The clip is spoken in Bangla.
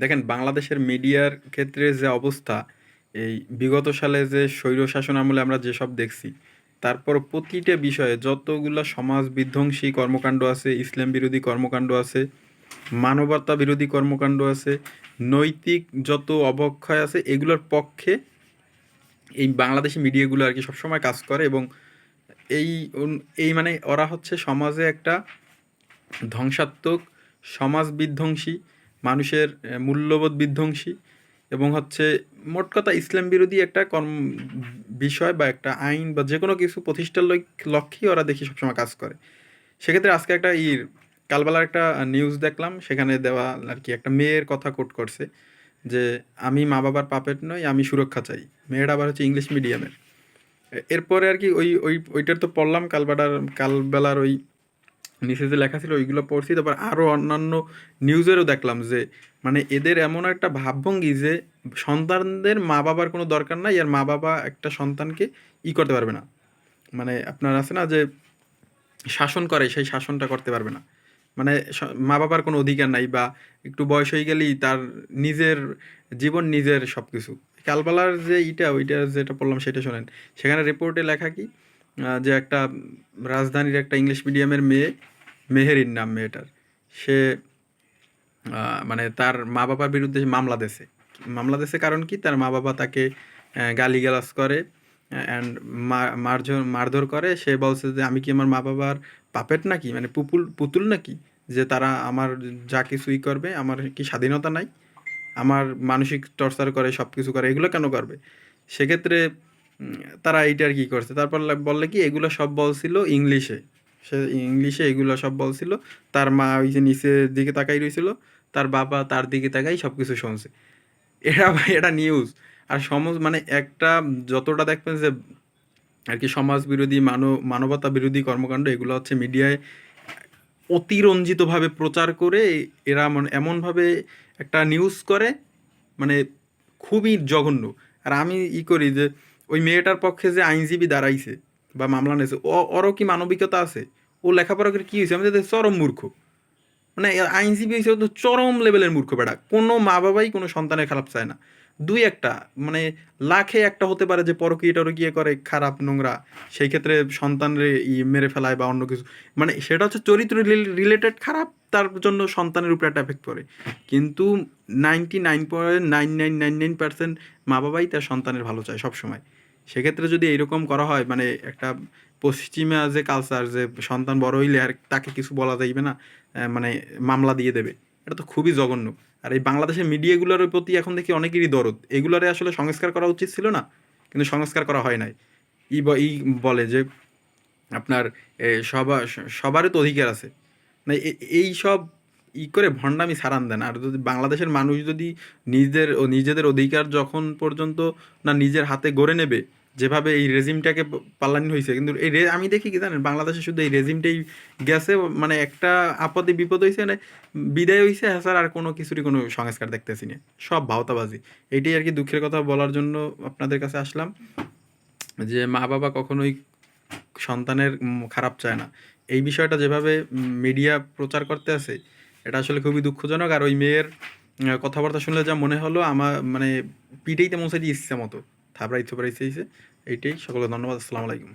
দেখেন, বাংলাদেশের মিডিয়ার ক্ষেত্রে যে অবস্থা, এই বিগত সালে যে স্বৈরশাসন আমলে আমরা যেসব দেখছি, তারপর প্রতিটা বিষয়ে যতগুলো সমাজ বিধ্বংসী কর্মকাণ্ড আছে, ইসলাম বিরোধী কর্মকাণ্ড আছে, মানবতা বিরোধী কর্মকাণ্ড আছে, নৈতিক যত অবক্ষয় আছে, এগুলোর পক্ষে এই বাংলাদেশি মিডিয়াগুলো আর কি সবসময় কাজ করে এবং এই এই মানে ওরা হচ্ছে সমাজে একটা ধ্বংসাত্মক, সমাজ বিধ্বংসী মানুষের মূল্যবোধ বিধ্বংসী এবং হচ্ছে মোট কথা ইসলাম বিরোধী একটা কর্ম, বিষয় বা একটা আইন বা যে কোনো কিছু প্রতিষ্ঠার লক্ষ- লক্ষ্যেই ওরা দেখি সবসময় কাজ করে। সেক্ষেত্রে আজকে একটা ই কালবেলার একটা নিউজ দেখলাম, সেখানে দেওয়া আর কি একটা মেয়ের কথা কোট করছে যে, আমি মা বাবার পাপেট নই, আমি সুরক্ষা চাই। মেয়েটা আবার হচ্ছে ইংলিশ মিডিয়ামের এরপরে আর কি ওই ওই, ওইটার তো পড়লাম, কালবেলার কালবেলার ওই নিচে যে লেখা ছিল, ওইগুলো পড়ছি। তারপর আরও অন্যান্য নিউজেরও দেখলাম যে মানে এদের এমন একটা ভাবভঙ্গি যে, সন্তানদের মা বাবার কোনো দরকার নাই আর মা বাবা একটা সন্তানকে ই করতে পারবে না। মানে আপনার আছে না যে, শাসন করে, সেই শাসনটা করতে পারবে না। মানে মা বাবার কোনো অধিকার নাই বা একটু বয়স হয়ে গেলেই তার নিজের জীবন, নিজের সব কিছু কালবালার যে ইটা, ওইটা যেটা পড়লাম সেটা শোনেন। সেখানে রিপোর্টে লেখা কি যে একটা রাজধানীর একটা ইংলিশ মিডিয়ামের মেয়ে মেহেরিন নাম মেয়েটার। সে মানে তার মা বাবার বিরুদ্ধে মামলা দেছে মামলা দেছে কারণ কি? তার মা বাবা তাকে গালিগালাজ করে অ্যান্ড মারধর মারধর করে। সে বলছে যে, আমি কি আমার মা বাবার পাপেট নাকি? মানে পুপুল, পুতুল নাকি? যে তারা আমার যা কিছুই করবে, আমার কি স্বাধীনতা নাই? আমার মানসিক টর্চার করে সব কিছু করে, এগুলো কেন করবে? সেক্ষেত্রে তারা এইটার কি করছে? তারপর বললে কি, এগুলো সব বলছিল ইংলিশে। সে ইংলিশে এগুলো সব বলছিল। তার মা ওই যে নিচের দিকে তাকাই রয়েছিল তার বাবা তার দিকে তাকাই সব কিছু শুনছে। এটা এটা নিউজ আর সমাজ মানে একটা যতটা দেখবেন যে আর কি সমাজ বিরোধী মানব মানবতা বিরোধী কর্মকাণ্ড, এগুলো হচ্ছে মিডিয়ায় অতিরঞ্জিতভাবে প্রচার করে এরা মানে এমনভাবে একটা নিউজ করে মানে খুবই জঘন্য। আর আমি ই করি যে ওই মেয়েটার পক্ষে যে আইনজীবী দাঁড়াইছে বা মামলা নিয়েছে ও ওরও কি মানবিকতা আছে? ও লেখাপড়া করে কী হয়েছে আমি তো চরম মূর্খ মানে আইনজীবী হিসেবে তো চরম লেভেলের মূর্খ বেটা কোনো মা বাবাই কোনো সন্তানের খারাপ চায় না। দুই একটা মানে লাখে একটা হতে পারে যে পরকীয় টরকীয় করে খারাপ নোংরা, সেই ক্ষেত্রে সন্তানরে মেরে ফেলায় বা অন্য কিছু। মানে সেটা হচ্ছে চরিত্র রিলেটেড খারাপ, তার জন্য সন্তানের উপরে একটা এফেক্ট করে কিন্তু ninety nine point nine nine nine nine percent মা বাবাই তার সন্তানের ভালো চায় সবসময়। সেক্ষেত্রে যদি এইরকম করা হয় মানে একটা পশ্চিমা যে কালচার যে সন্তান বড় হইলে আর তাকে কিছু বলা যাইবে না মানে মামলা দিয়ে দেবে এটা তো খুবই জঘন্য। আর এই বাংলাদেশের মিডিয়াগুলোর প্রতি এখন দেখি অনেকেরই দরদ। এগুলোরে আসলে সংস্কার করা উচিত ছিল না কিন্তু সংস্কার করা হয় নাই। ই ই বলে যে আপনার এ, সবা সবারই তো অধিকার আছে। মানে এ- এই সব ই করে ভণ্ডামি সারান দেন। আর যদি বাংলাদেশের মানুষ যদি নিজেদের নিজেদের অধিকার যখন পর্যন্ত না নিজের হাতে গড়ে নেবে যেভাবে এই রেজিমটাকে প- পালানি হয়েছে কিন্তু এই আমি দেখি কি জানেন, বাংলাদেশে শুধু এই রেজিমটাই গেছে মানে একটা আপদে বিপদ হয়েছে মানে বিদায় হয়েছে হ্যাঁ আর কোনো কিছুরই কোনো সংস্কার দেখতেছি না। সব ভাওতাবাজি। এইটাই আর কি দুঃখের কথা বলার জন্য আপনাদের কাছে আসলাম, যে মা বাবা কখনোই সন্তানের খারাপ চায় না। এই বিষয়টা যেভাবে মিডিয়া প্রচার করতে আছে, এটা আসলে খুবই দুঃখজনক। আর ওই মেয়ের কথাবার্তা শুনলে যা মনে হলো, আমার মানে পিঠেই তেমন সাইডে ইচ্ছে মতো। থাবড়াই পারাইছে এইটাই। সকলে ধন্যবাদ। আসসালামু আলাইকুম।